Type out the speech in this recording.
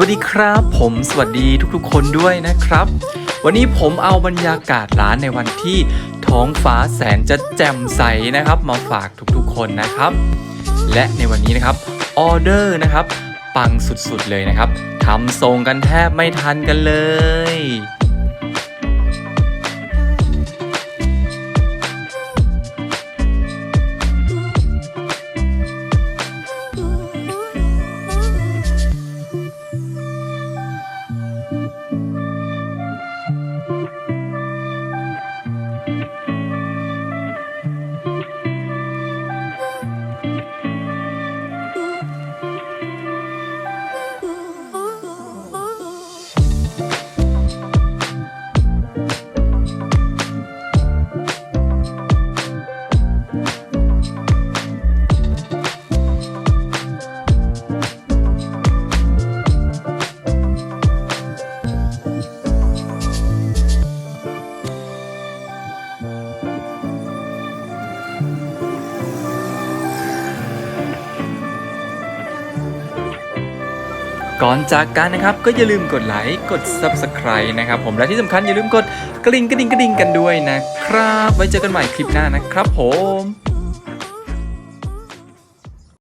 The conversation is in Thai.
วัสดีครับ ผมสวัสดีทุกๆ คนด้วยนะครับ วันนี้ผมเอาบรรยากาศร้านในวันที่ท้องฟ้าแสนจะแจ่มใสนะครับ มาฝากทุกๆ คนนะครับ และในวันนี้นะครับออเดอร์นะครับ ปังสุดๆเลยนะครับทำทรงกันแทบไม่ทันกันเลย ก่อนจากกันนะครับก็อย่าลืมกดไลค์กด Subscribe นะครับผมและที่สำคัญอย่าลืมกดกระดิ่งกระดิ่งกระดิ่งกันด้วยนะครับ ไว้เจอกันใหม่คลิปหน้านะครับผม